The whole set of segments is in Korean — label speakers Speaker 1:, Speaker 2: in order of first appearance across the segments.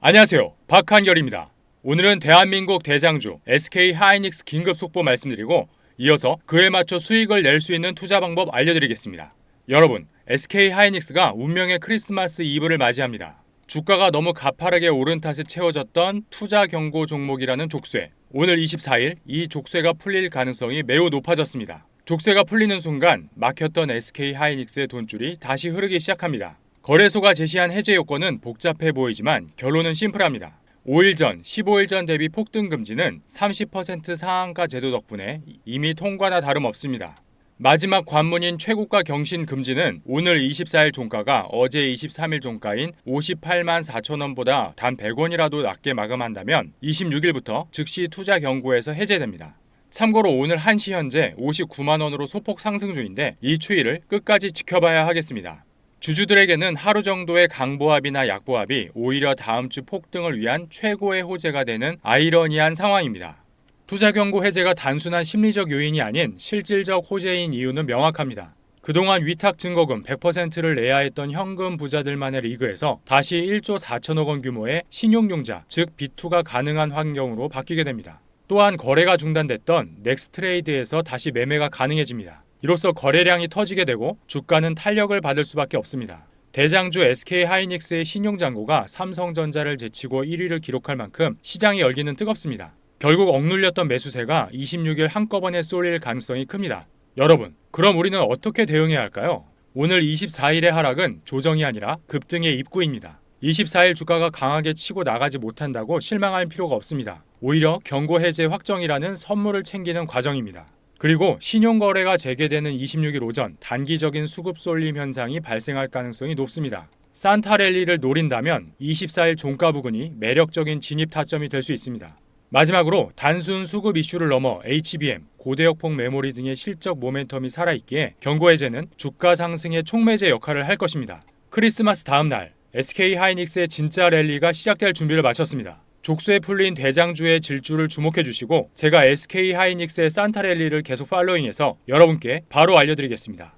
Speaker 1: 안녕하세요. 박한결입니다. 오늘은 대한민국 대장주 SK 하이닉스 긴급 속보 말씀드리고 이어서 그에 맞춰 수익을 낼 수 있는 투자 방법 알려드리겠습니다. 여러분, SK 하이닉스가 운명의 크리스마스 이브를 맞이합니다. 주가가 너무 가파르게 오른 탓에 채워졌던 투자 경고 종목이라는 족쇄. 오늘 24일 이 족쇄가 풀릴 가능성이 매우 높아졌습니다. 족쇄가 풀리는 순간 막혔던 SK 하이닉스의 돈줄이 다시 흐르기 시작합니다. 거래소가 제시한 해제 요건은 복잡해 보이지만 결론은 심플합니다. 5일 전, 15일 전 대비 폭등 금지는 30% 상한가 제도 덕분에 이미 통과나 다름없습니다. 마지막 관문인 최고가 경신 금지는 오늘 24일 종가가 어제 23일 종가인 58만 4천 원보다 단 100원이라도 낮게 마감한다면 26일부터 즉시 투자 경고에서 해제됩니다. 참고로 오늘 1시 현재 59만 원으로 소폭 상승 중인데 이 추이를 끝까지 지켜봐야 하겠습니다. 주주들에게는 하루 정도의 강보합이나 약보합이 오히려 다음 주 폭등을 위한 최고의 호재가 되는 아이러니한 상황입니다. 투자 경고 해제가 단순한 심리적 요인이 아닌 실질적 호재인 이유는 명확합니다. 그동안 위탁 증거금 100%를 내야 했던 현금 부자들만의 리그에서 다시 1조 4천억 원 규모의 신용융자, 즉 B2가 가능한 환경으로 바뀌게 됩니다. 또한 거래가 중단됐던 넥스트레이드에서 다시 매매가 가능해집니다. 이로써 거래량이 터지게 되고 주가는 탄력을 받을 수밖에 없습니다. 대장주 SK 하이닉스의 신용 잔고가 삼성전자를 제치고 1위를 기록할 만큼 시장이 열기는 뜨겁습니다. 결국 억눌렸던 매수세가 26일 한꺼번에 쏠릴 가능성이 큽니다. 여러분, 그럼 우리는 어떻게 대응해야 할까요? 오늘 24일의 하락은 조정이 아니라 급등의 입구입니다. 24일 주가가 강하게 치고 나가지 못한다고 실망할 필요가 없습니다. 오히려 경고 해제 확정이라는 선물을 챙기는 과정입니다. 그리고 신용거래가 재개되는 26일 오전 단기적인 수급 쏠림 현상이 발생할 가능성이 높습니다. 산타랠리를 노린다면 24일 종가 부근이 매력적인 진입 타점이 될 수 있습니다. 마지막으로 단순 수급 이슈를 넘어 HBM, 고대역폭 메모리 등의 실적 모멘텀이 살아있기에 경고 해제는 주가 상승의 촉매제 역할을 할 것입니다. 크리스마스 다음 날 SK 하이닉스의 진짜 랠리가 시작될 준비를 마쳤습니다. 족쇄에 풀린 대장주의 질주를 주목해 주시고 제가 SK 하이닉스의 산타랠리를 계속 팔로잉해서 여러분께 바로 알려드리겠습니다.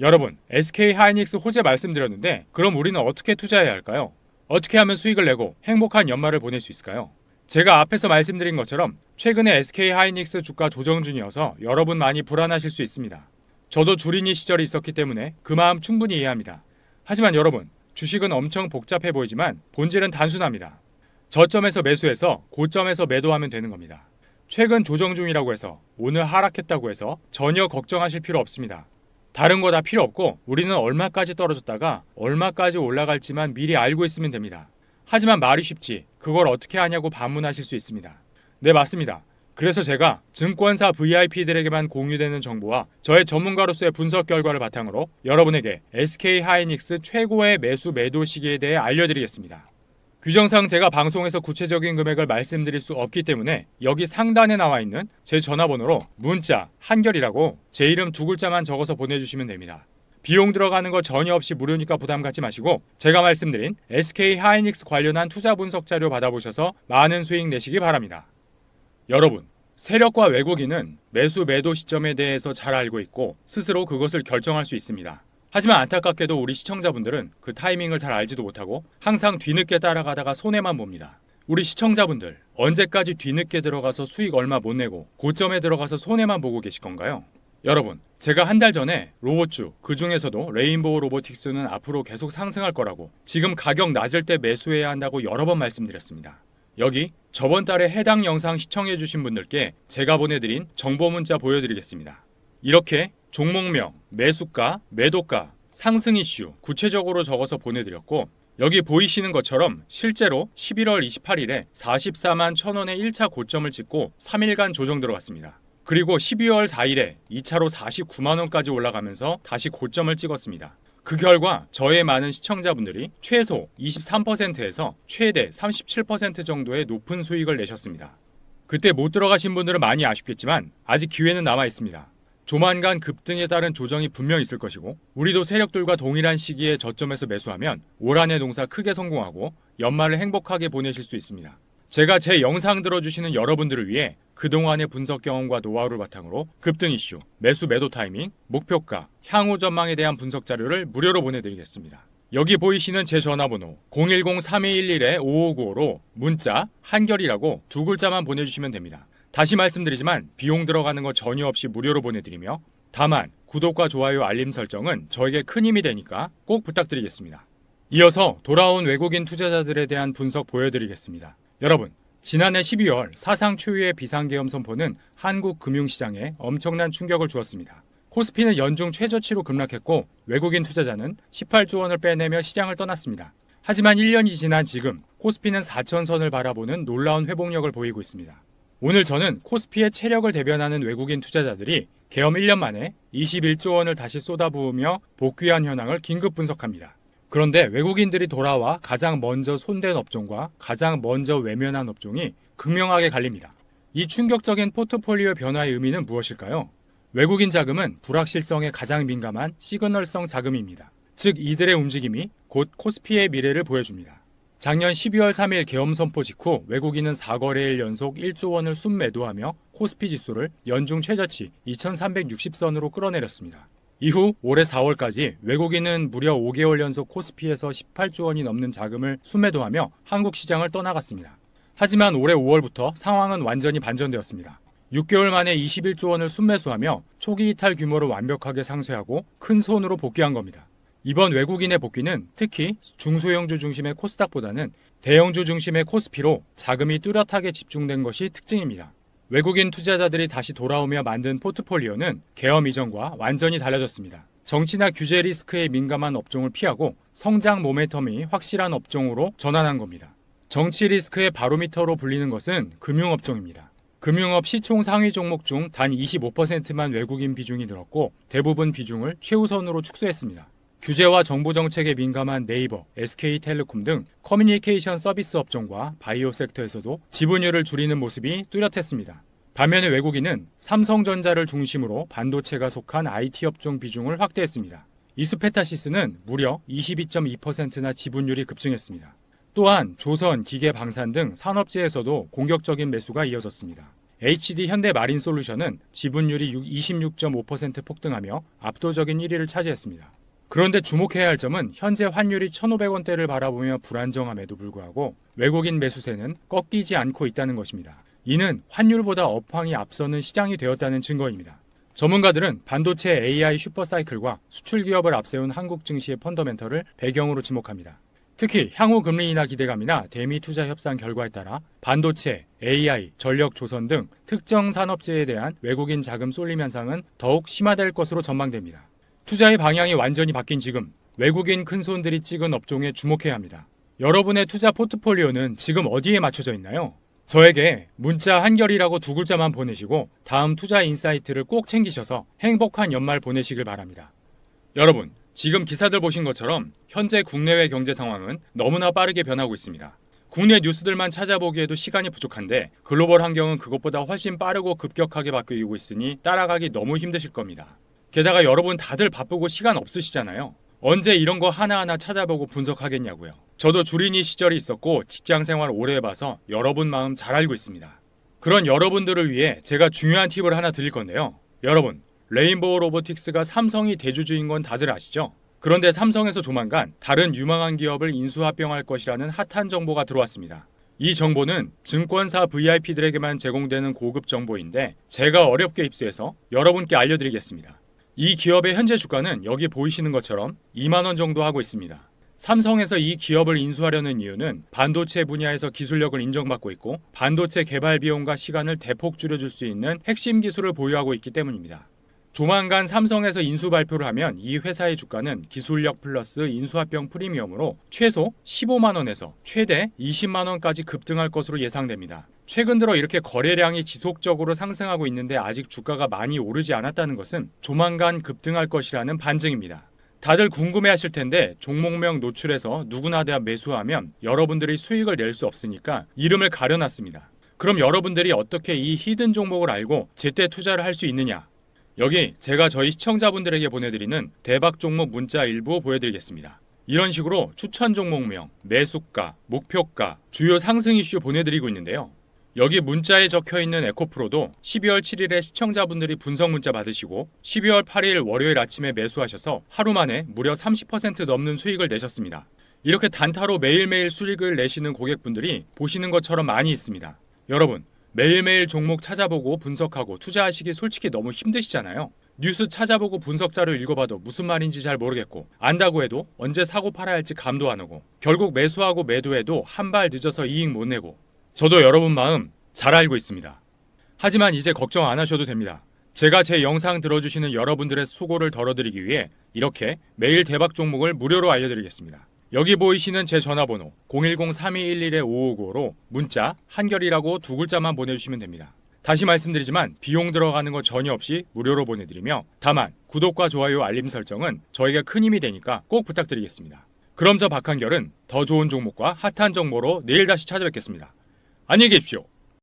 Speaker 1: 여러분, SK 하이닉스 호재 말씀드렸는데 그럼 우리는 어떻게 투자해야 할까요? 어떻게 하면 수익을 내고 행복한 연말을 보낼 수 있을까요? 제가 앞에서 말씀드린 것처럼 최근에 SK 하이닉스 주가 조정 중이어서 여러분 많이 불안하실 수 있습니다. 저도 주린이 시절이 있었기 때문에 그 마음 충분히 이해합니다. 하지만 여러분, 주식은 엄청 복잡해 보이지만 본질은 단순합니다. 저점에서 매수해서 고점에서 매도하면 되는 겁니다. 최근 조정 중이라고 해서 오늘 하락했다고 해서 전혀 걱정하실 필요 없습니다. 다른 거 다 필요 없고 우리는 얼마까지 떨어졌다가 얼마까지 올라갈지만 미리 알고 있으면 됩니다. 하지만 말이 쉽지 그걸 어떻게 하냐고 반문하실 수 있습니다. 네 맞습니다. 그래서 제가 증권사 VIP들에게만 공유되는 정보와 저의 전문가로서의 분석 결과를 바탕으로 여러분에게 SK 하이닉스 최고의 매수 매도 시기에 대해 알려드리겠습니다. 규정상 제가 방송에서 구체적인 금액을 말씀드릴 수 없기 때문에 여기 상단에 나와 있는 제 전화번호로 문자 한결이라고 제 이름 두 글자만 적어서 보내주시면 됩니다. 비용 들어가는 거 전혀 없이 무료니까 부담 갖지 마시고 제가 말씀드린 SK 하이닉스 관련한 투자 분석 자료 받아보셔서 많은 수익 내시기 바랍니다. 여러분, 세력과 외국인은 매수 매도 시점에 대해서 잘 알고 있고 스스로 그것을 결정할 수 있습니다. 하지만 안타깝게도 우리 시청자분들은 그 타이밍을 잘 알지도 못하고 항상 뒤늦게 따라가다가 손해만 봅니다. 우리 시청자분들 언제까지 뒤늦게 들어가서 수익 얼마 못 내고 고점에 들어가서 손해만 보고 계실 건가요? 여러분, 제가 한 달 전에 로봇주, 그 중에서도 레인보우 로보틱스는 앞으로 계속 상승할 거라고 지금 가격 낮을 때 매수해야 한다고 여러 번 말씀드렸습니다. 여기 저번 달에 해당 영상 시청해주신 분들께 제가 보내드린 정보 문자 보여드리겠습니다. 이렇게 종목명, 매수가, 매도가, 상승 이슈 구체적으로 적어서 보내드렸고 여기 보이시는 것처럼 실제로 11월 28일에 44만 1000원의 1차 고점을 찍고 3일간 조정 들어갔습니다. 그리고 12월 4일에 2차로 49만 원까지 올라가면서 다시 고점을 찍었습니다. 그 결과 저의 많은 시청자분들이 최소 23%에서 최대 37% 정도의 높은 수익을 내셨습니다. 그때 못 들어가신 분들은 많이 아쉽겠지만 아직 기회는 남아 있습니다. 조만간 급등에 따른 조정이 분명 있을 것이고 우리도 세력들과 동일한 시기에 저점에서 매수하면 올 한해 농사 크게 성공하고 연말을 행복하게 보내실 수 있습니다. 제가 제 영상 들어주시는 여러분들을 위해 그동안의 분석 경험과 노하우를 바탕으로 급등 이슈, 매수 매도 타이밍, 목표가, 향후 전망에 대한 분석 자료를 무료로 보내드리겠습니다. 여기 보이시는 제 전화번호 010-3211-5595로 문자 한결이라고 두 글자만 보내주시면 됩니다. 다시 말씀드리지만 비용 들어가는 거 전혀 없이 무료로 보내드리며 다만 구독과 좋아요 알림 설정은 저에게 큰 힘이 되니까 꼭 부탁드리겠습니다. 이어서 돌아온 외국인 투자자들에 대한 분석 보여드리겠습니다. 여러분, 지난해 12월 사상 초유의 비상계엄 선포는 한국 금융시장에 엄청난 충격을 주었습니다. 코스피는 연중 최저치로 급락했고 외국인 투자자는 18조 원을 빼내며 시장을 떠났습니다. 하지만 1년이 지난 지금 코스피는 4천선을 바라보는 놀라운 회복력을 보이고 있습니다. 오늘 저는 코스피의 체력을 대변하는 외국인 투자자들이 계엄 1년 만에 21조 원을 다시 쏟아부으며 복귀한 현황을 긴급 분석합니다. 그런데 외국인들이 돌아와 가장 먼저 손댄 업종과 가장 먼저 외면한 업종이 극명하게 갈립니다. 이 충격적인 포트폴리오 변화의 의미는 무엇일까요? 외국인 자금은 불확실성에 가장 민감한 시그널성 자금입니다. 즉 이들의 움직임이 곧 코스피의 미래를 보여줍니다. 작년 12월 3일 계엄 선포 직후 외국인은 4거래일 연속 1조 원을 순매도하며 코스피 지수를 연중 최저치 2360선으로 끌어내렸습니다. 이후 올해 4월까지 외국인은 무려 5개월 연속 코스피에서 18조 원이 넘는 자금을 순매도하며 한국 시장을 떠나갔습니다. 하지만 올해 5월부터 상황은 완전히 반전되었습니다. 6개월 만에 21조 원을 순매수하며 초기 이탈 규모를 완벽하게 상쇄하고 큰 손으로 복귀한 겁니다. 이번 외국인의 복귀는 특히 중소형주 중심의 코스닥보다는 대형주 중심의 코스피로 자금이 뚜렷하게 집중된 것이 특징입니다. 외국인 투자자들이 다시 돌아오며 만든 포트폴리오는 계엄 이전과 완전히 달라졌습니다. 정치나 규제 리스크에 민감한 업종을 피하고 성장 모멘텀이 확실한 업종으로 전환한 겁니다. 정치 리스크의 바로미터로 불리는 것은 금융업종입니다. 금융업 시총 상위 종목 중 단 25%만 외국인 비중이 늘었고 대부분 비중을 최우선으로 축소했습니다. 규제와 정부 정책에 민감한 네이버, SK텔레콤 등 커뮤니케이션 서비스 업종과 바이오 섹터에서도 지분율을 줄이는 모습이 뚜렷했습니다. 반면에 외국인은 삼성전자를 중심으로 반도체가 속한 IT 업종 비중을 확대했습니다. 이수페타시스는 무려 22.2%나 지분율이 급증했습니다. 또한 조선, 기계, 방산 등 산업재에서도 공격적인 매수가 이어졌습니다. HD 현대 마린 솔루션은 지분율이 26.5% 폭등하며 압도적인 1위를 차지했습니다. 그런데 주목해야 할 점은 현재 환율이 1,500원대를 바라보며 불안정함에도 불구하고 외국인 매수세는 꺾이지 않고 있다는 것입니다. 이는 환율보다 업황이 앞서는 시장이 되었다는 증거입니다. 전문가들은 반도체 AI 슈퍼사이클과 수출 기업을 앞세운 한국 증시의 펀더멘털을 배경으로 지목합니다. 특히 향후 금리 인하 기대감이나 대미 투자 협상 결과에 따라 반도체, AI, 전력 조선 등 특정 산업재에 대한 외국인 자금 쏠림 현상은 더욱 심화될 것으로 전망됩니다. 투자의 방향이 완전히 바뀐 지금 외국인 큰손들이 찍은 업종에 주목해야 합니다. 여러분의 투자 포트폴리오는 지금 어디에 맞춰져 있나요? 저에게 문자 한결이라고 두 글자만 보내시고 다음 투자 인사이트를 꼭 챙기셔서 행복한 연말 보내시길 바랍니다. 여러분, 지금 기사들 보신 것처럼 현재 국내외 경제 상황은 너무나 빠르게 변하고 있습니다. 국내 뉴스들만 찾아보기에도 시간이 부족한데 글로벌 환경은 그것보다 훨씬 빠르고 급격하게 바뀌고 있으니 따라가기 너무 힘드실 겁니다. 게다가 여러분 다들 바쁘고 시간 없으시잖아요. 언제 이런 거 하나하나 찾아보고 분석하겠냐고요. 저도 주린이 시절이 있었고 직장 생활 오래 해봐서 여러분 마음 잘 알고 있습니다. 그런 여러분들을 위해 제가 중요한 팁을 하나 드릴 건데요. 여러분, 레인보우 로보틱스가 삼성이 대주주인 건 다들 아시죠? 그런데 삼성에서 조만간 다른 유망한 기업을 인수합병할 것이라는 핫한 정보가 들어왔습니다. 이 정보는 증권사 VIP들에게만 제공되는 고급 정보인데 제가 어렵게 입수해서 여러분께 알려드리겠습니다. 이 기업의 현재 주가는 여기 보이시는 것처럼 2만 원 정도 하고 있습니다. 삼성에서 이 기업을 인수하려는 이유는 반도체 분야에서 기술력을 인정받고 있고 반도체 개발 비용과 시간을 대폭 줄여줄 수 있는 핵심 기술을 보유하고 있기 때문입니다. 조만간 삼성에서 인수 발표를 하면 이 회사의 주가는 기술력 플러스 인수합병 프리미엄으로 최소 15만 원에서 최대 20만 원까지 급등할 것으로 예상됩니다. 최근 들어 이렇게 거래량이 지속적으로 상승하고 있는데 아직 주가가 많이 오르지 않았다는 것은 조만간 급등할 것이라는 반증입니다. 다들 궁금해하실 텐데 종목명 노출해서 누구나 다 매수하면 여러분들이 수익을 낼 수 없으니까 이름을 가려놨습니다. 그럼 여러분들이 어떻게 이 히든 종목을 알고 제때 투자를 할 수 있느냐? 여기 제가 저희 시청자분들에게 보내드리는 대박 종목 문자 일부 보여드리겠습니다. 이런 식으로 추천 종목명, 매수가, 목표가, 주요 상승 이슈 보내드리고 있는데요. 여기 문자에 적혀 있는 에코프로도 12월 7일에 시청자분들이 분석 문자 받으시고 12월 8일 월요일 아침에 매수하셔서 하루 만에 무려 30% 넘는 수익을 내셨습니다. 이렇게 단타로 매일매일 수익을 내시는 고객분들이 보시는 것처럼 많이 있습니다. 여러분, 매일매일 종목 찾아보고 분석하고 투자하시기 솔직히 너무 힘드시잖아요. 뉴스 찾아보고 분석 자료 읽어봐도 무슨 말인지 잘 모르겠고 안다고 해도 언제 사고 팔아야 할지 감도 안 오고 결국 매수하고 매도해도 한 발 늦어서 이익 못 내고 저도 여러분 마음 잘 알고 있습니다. 하지만 이제 걱정 안 하셔도 됩니다. 제가 제 영상 들어주시는 여러분들의 수고를 덜어드리기 위해 이렇게 매일 대박 종목을 무료로 알려드리겠습니다. 여기 보이시는 제 전화번호 010-3211-5555로 문자 한결이라고 두 글자만 보내주시면 됩니다. 다시 말씀드리지만 비용 들어가는 거 전혀 없이 무료로 보내드리며 다만 구독과 좋아요 알림 설정은 저에게 큰 힘이 되니까 꼭 부탁드리겠습니다. 그럼 저 박한결은 더 좋은 종목과 핫한 정보로 내일 다시 찾아뵙겠습니다. 안녕히 계십시오.